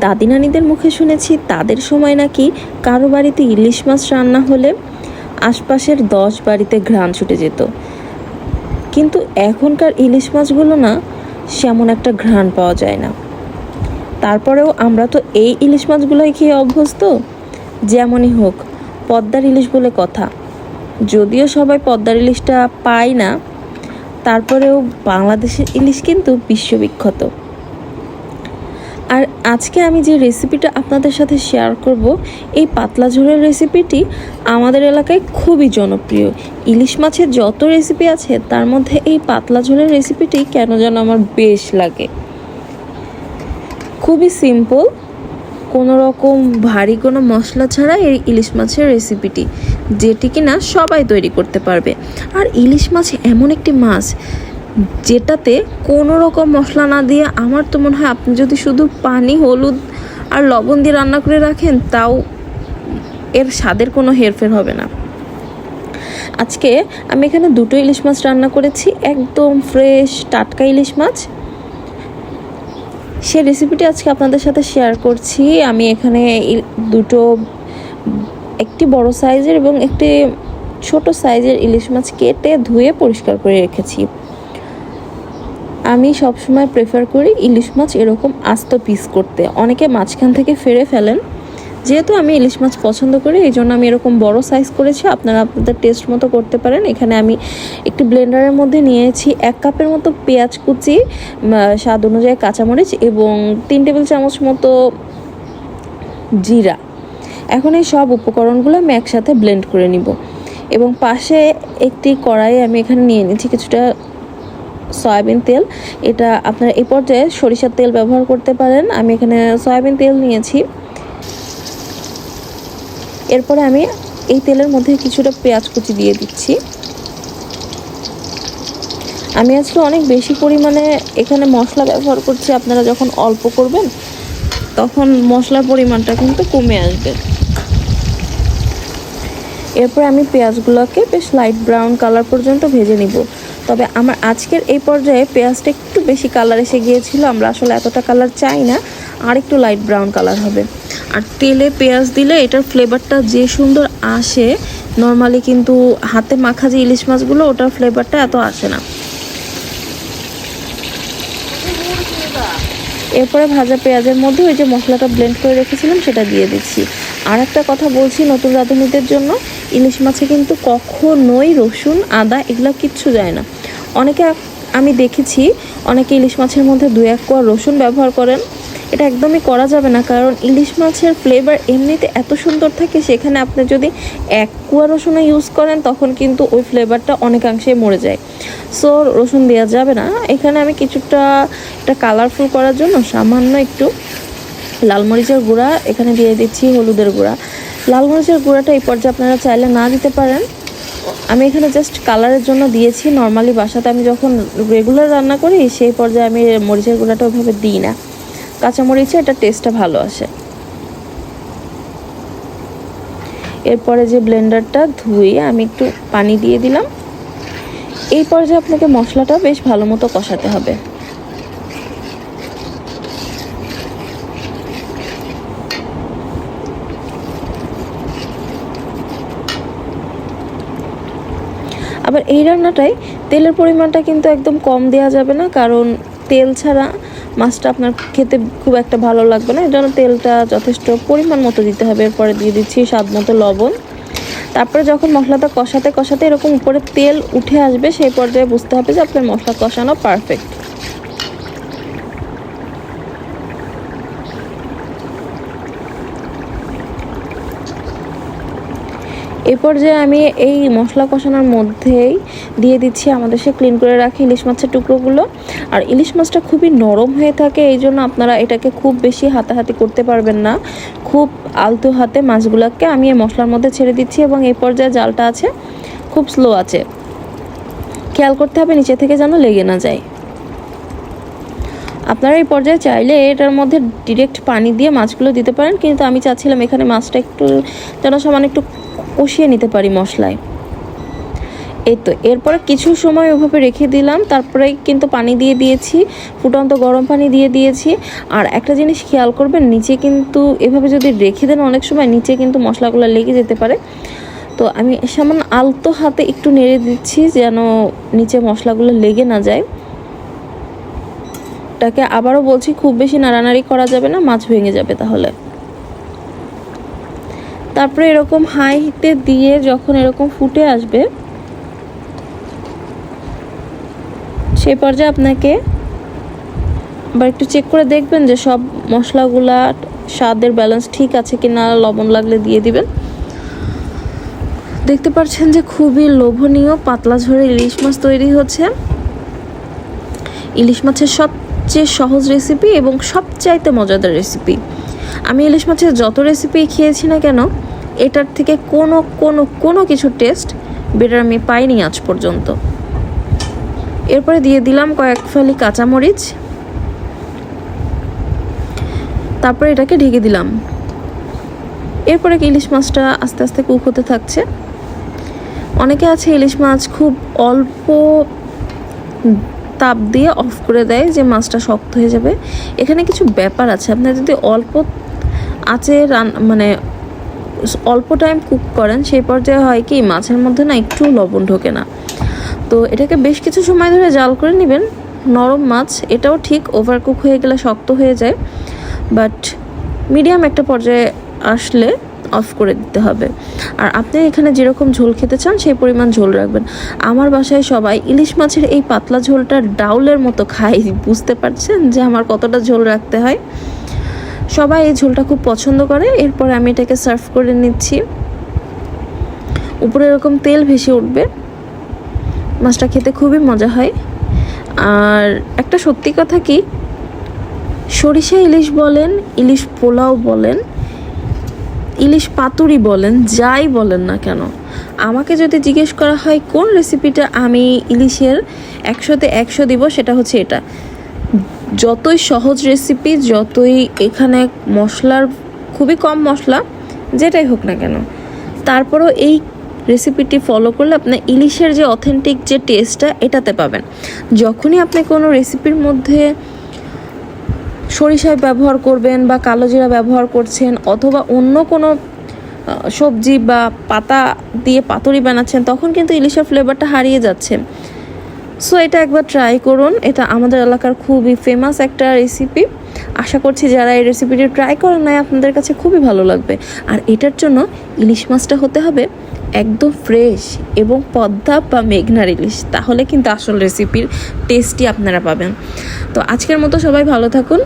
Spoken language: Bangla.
দাদি নানিদের মুখে শুনেছি তাদের সময় নাকি কারও বাড়িতে ইলিশ মাছ রান্না হলে আশপাশের দশ বাড়িতে ঘ্রাণ ছুটে যেত। কিন্তু এখনকার ইলিশ মাছগুলো না সেমন একটা ঘ্রাণ পাওয়া যায় না। তারপরেও আমরা তো এই ইলিশ মাছগুলোই খেয়ে অভ্যস্ত। যেমনই হোক, পদ্মার ইলিশ বলে কথা। যদিও সবাই পদ্মার ইলিশটা পায় না, তারপরেও বাংলাদেশের ইলিশ কিন্তু বিশ্ববিখ্যাত। আর আজকে আমি যে রেসিপিটা আপনাদের সাথে শেয়ার করব, এই পাতলা ঝোলের রেসিপিটি আমাদের এলাকায় খুবই জনপ্রিয়। ইলিশ মাছের যত রেসিপি আছে, তার মধ্যে এই পাতলা ঝোলের রেসিপিটি কেন যেন আমার বেশ লাগে। খুবই সিম্পল কোনো রকম ভারী কোনো মশলা ছাড়া এই ইলিশ মাছের রেসিপিটি যেটি কিনা সবাই তৈরি করতে পারবে। আর ইলিশ মাছ এমন একটি মাছ যেটাতে কোনো রকম মশলা না দিয়ে আমার তো মনে হয় আপনি যদি শুধু পানি, হলুদ আর লবণ দিয়ে রান্না করে রাখেন, তাও এর স্বাদের কোনো হেরফের হবে না। আজকে আমি এখানে দুটো ইলিশ মাছ রান্না করেছি, একদম ফ্রেশ টাটকা ইলিশ মাছ। সে রেসিপিটি আজকে আপনাদের সাথে শেয়ার করছি। আমি এখানে দুটো একটি বড় সাইজের এবং একটি ছোট সাইজের ইলিশ মাছ কেটে ধুয়ে পরিষ্কার করে রেখেছি। আমি সবসময় প্রেফার করি ইলিশ মাছ এরকম আস্ত পিস করতে। অনেকে মাঝখান থেকে ফেরে ফেলেন। যেহেতু আমি ইলিশ মাছ পছন্দ করি, এই জন্য আমি এরকম বড় সাইজ করেছি। আপনারা আপনাদের টেস্ট মতো করতে পারেন। এখানে আমি একটি ব্লেন্ডারের মধ্যে নিয়েছি এক কাপের মতো পেঁয়াজ কুচি স্বাদ অনুযায়ী কাঁচামরিচ এবং তিন টেবিল চামচ মতো জিরা। এখন এই সব উপকরণগুলো আমি একসাথে ব্লেন্ড করে নিব। এবং পাশে একটি কড়াই আমি এখানে নিয়ে নিচ্ছি কিছুটা সয়াবিন তেল। এটা আপনারা এই পর্যায়ে সরিষার তেল ব্যবহার করতে পারেন। আমি এখানে সয়াবিন তেল নিয়েছি। এরপরে আমি এই তেলের মধ্যে কিছুটা পেঁয়াজ কুচি দিয়ে দিচ্ছি। আমি আজকে অনেক বেশি পরিমাণে এখানে মশলা ব্যবহার করছি। আপনারা যখন অল্প করবেন, তখন মশলার পরিমাণটা কিন্তু কমে আসবে। এরপর আমি পেঁয়াজগুলোকে বেশ লাইট ব্রাউন কালার পর্যন্ত ভেজে নিব। তবে আমার আজকের এই পর্যায়ে পেঁয়াজটা একটু বেশি কালার এসে গিয়েছিল, আমরা আসলে এতটা কালার চাই না, আর একটু লাইট ব্রাউন কালার হবে। আর তেলে পেঁয়াজ দিলে এটার ফ্লেভারটা যে সুন্দর আসে নর্মালি কিন্তু হাতে মাখা যে ইলিশ মাছগুলো, ওটার ফ্লেভারটা এত আসে না। এরপরে ভাজা পেঁয়াজের মধ্যে ওই যে মশলাটা ব্লেন্ড করে রেখেছিলাম, সেটা দিয়ে দিচ্ছি। আর একটা কথা বলছি নতুন রাঁধুনিদের জন্য, ইলিশ মাছে কিন্তু কখনোই রসুন, আদা এগুলো কিচ্ছু যায় না। অনেকে আমি দেখেছি, অনেকে ইলিশ মাছের মধ্যে দু এক কোয়া রসুন ব্যবহার করেন। এটা একদমই করা যাবে না, কারণ ইলিশ মাছের ফ্লেভার এমনিতে এত সুন্দর থাকে, সেখানে আপনি যদি এক কুয়া রসুন ইউজ করেন, তখন কিন্তু ওই ফ্লেভারটা অনেকাংশেই মরে যায়। সো রসুন দেওয়া যাবে না। এখানে আমি কিছুটা, এটা কালারফুল করার জন্য সামান্য একটু লাল মরিচের গুঁড়া, এখানে দিয়ে দিচ্ছি হলুদের গুঁড়া। লাল মরিচের গুঁড়াটা এই পর্যায়ে আপনারা চাইলে না দিতে পারেন। আমি এখানে জাস্ট কালারের জন্য দিয়েছি। নর্মালি বাসাতে আমি যখন রেগুলার রান্না করি, সেই পর্যায়ে আমি মরিচের গুঁড়াটা ওইভাবে দিই না। কাঁচামরিচে এটা টেস্টটা ভালো আসে। এরপরে যে ব্লেন্ডারটা ধুয়ে আমি একটু পানি দিয়ে দিলাম। এই পর্যায়ে আপনাকে মশলাটা বেশ ভালো মতো কষাতে হবে। আবার এই রান্নাটাই তেলের পরিমাণটা কিন্তু একদম কম দেওয়া যাবে না, কারণ তেল ছাড়া মাছটা আপনার খেতে খুব একটা ভালো লাগবে না। এর জন্য তেলটা যথেষ্ট পরিমাণ মতো দিতে হবে। এরপরে দিয়ে দিচ্ছি স্বাদ মতো লবণ। তারপরে যখন মশলাটা কষাতে কষাতে এরকম উপরে তেল উঠে আসবে, সেই পর্যায়ে বুঝতে হবে যে আপনার মশলা কষানো পারফেক্ট এই পর্যায়ে আমি এই মশলা কষানোর মধ্যেই দিয়ে দিচ্ছি আমাদের সে ক্লিন করে রাখি ইলিশ মাছের টুকরোগুলো। আর ইলিশ মাছটা খুবই নরম হয়ে থাকে, এই জন্য আপনারা এটাকে খুব বেশি হাতাহাতি করতে পারবেন না। খুব আলতু হাতে মাছগুলোকে আমি এই মশলার মধ্যে ছেড়ে দিচ্ছি এবং এই পর্যায়ে জালটা আছে, খুব স্লো আছে। খেয়াল করতে হবে নিচে থেকে যেন লেগে না যায়। আপনারা এই পর্যায়ে চাইলে এটার মধ্যে ডিরেক্ট পানি দিয়ে মাছগুলো দিতে পারেন, কিন্তু আমি চাচ্ছিলাম এখানে মাছটা একটু যেন সমান একটু কষিয়ে নিতে পারি মশলায়। এই তো, এরপরে কিছু সময় ওভাবে রেখে দিলাম, তারপরে কিন্তু পানি দিয়ে দিয়েছি, ফুটন্ত গরম পানি দিয়ে দিয়েছি। আর একটা জিনিস খেয়াল করবেন, নিচে কিন্তু এভাবে যদি রেখে দেন অনেক সময় নিচে কিন্তু মশলাগুলো লেগে যেতে পারে। তো আমি সামান্য আলতো হাতে একটু নেড়ে দিচ্ছি যেন নিচে মশলাগুলো লেগে না যায়। এটাকে আবারও বলছি, খুব বেশি নাড়ানাড়ি করা যাবে না, মাছ ভেঙে যাবে তাহলে। তারপরে এরকম হাই দিয়ে যখন এরকম ফুটে আসবে সেই পর্যায়ে আপনাকে আবার একটু চেক করে দেখবেন যে সব মশলাগুলা স্বাদের ব্যালেন্স ঠিক আছে কি না লবণ লাগলে দিয়ে দিবেন। দেখতে পাচ্ছেন যে খুবই লোভনীয়, পাতলা ঝরে ইলিশ মাছ তৈরি হচ্ছে। ইলিশ মাছের সবচেয়ে সহজ রেসিপি এবং সবচাইতে মজাদার রেসিপি আমি ইলিশ মাছের যত রেসিপি খেয়েছি না কেন, এটার থেকে কোনো কোনো কোনো কিছু টেস্ট বেটার আমি পাইনি আজ পর্যন্ত। এরপরে দিয়ে দিলাম কয়েক ফালি কাঁচামরিচ। তারপরে এটাকে ঢেকে দিলাম। এরপরে ইলিশ মাছটা আস্তে আস্তে কুক হতে থাকছে। অনেকে আছে ইলিশ মাছ খুব অল্প তাপ দিয়ে অফ করে দেয় যে মাছটা শক্ত হয়ে যাবে। এখানে কিছু ব্যাপার আছে। আপনার যদি অল্প আছে রান মানে অল্প টাইম কুক করেন, সেই পর্যায়ে হয় কি, মাছের মধ্যে না একটু লবণ ঢোকে না। তো এটাকে বেশ কিছু সময় ধরে জাল করে নেবেন। নরম মাছ, এটাও ঠিক ওভার কুক হয়ে গেলে শক্ত হয়ে যায়। বাট মিডিয়াম একটা পর্যায়ে আসলে অফ করে দিতে হবে। আর আপনি এখানে যেরকম ঝোল খেতে চান, সেই পরিমাণ ঝোল রাখবেন। আমার বাসায় সবাই ইলিশ মাছের এই পাতলা ঝোলটা ডাউলের মতো খাই বুঝতে পারছেন যে আমার কতটা ঝোল রাখতে হয়? সবাই এই ঝোলটা খুব পছন্দ করে, এরপরে আমি এটাকে সার্ভ করে নিচ্ছি। উপরে এরকম তেল ভেসে উঠবে। মাছটা খেতে খুবই মজা হয়। আর একটা সত্যি কথা কি? সরিষা ইলিশ বলেন, ইলিশ পোলাও বলেন ইলিশ পাতুরি বলেন, যাই বলেন না কেন। আমাকে যদি জিজ্ঞেস করা হয়, কোন রেসিপিটা আমি ইলিশের একশোতে একশো দিব, সেটা হচ্ছে এটা। যতই সহজ রেসিপি যতই এখানে মশলার, খুবই কম মশলা, যেটাই হোক না কেন। তারপরও এই রেসিপিটি ফলো করলে আপনার ইলিশের যে অথেন্টিক যে টেস্টটা এটাতে পাবেন। যখনই আপনি কোনো রেসিপির মধ্যে সরিষায় ব্যবহার করবেন বা কালো জিরা ব্যবহার করছেন অথবা অন্য কোনো সবজি বা পাতা দিয়ে পাতুরি বানাচ্ছেন, তখন কিন্তু ইলিশের ফ্লেভারটা হারিয়ে যাচ্ছে। সো এটা একবার ট্রাই করুন। এটা আমাদের এলাকার খুবই ফেমাস একটা রেসিপি আশা করছি যারা এই রেসিপিটি ট্রাই করেন নাই, আপনাদের কাছে খুবই ভালো লাগবে। আর এটার জন্য ইলিশ মাছটা হতে হবে একদম ফ্রেশ এবং পদ্মা বা মেঘনার ইলিশ। তাহলে কিন্তু আসল রেসিপির টেস্টই আপনারা পাবেন। তো আজকের মতো সবাই ভালো থাকুন।